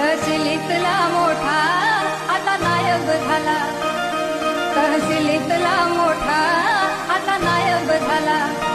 तहसीलीतला मोठा आता नायब झाला. तहसीलीतला मोठा आता नायब झाला.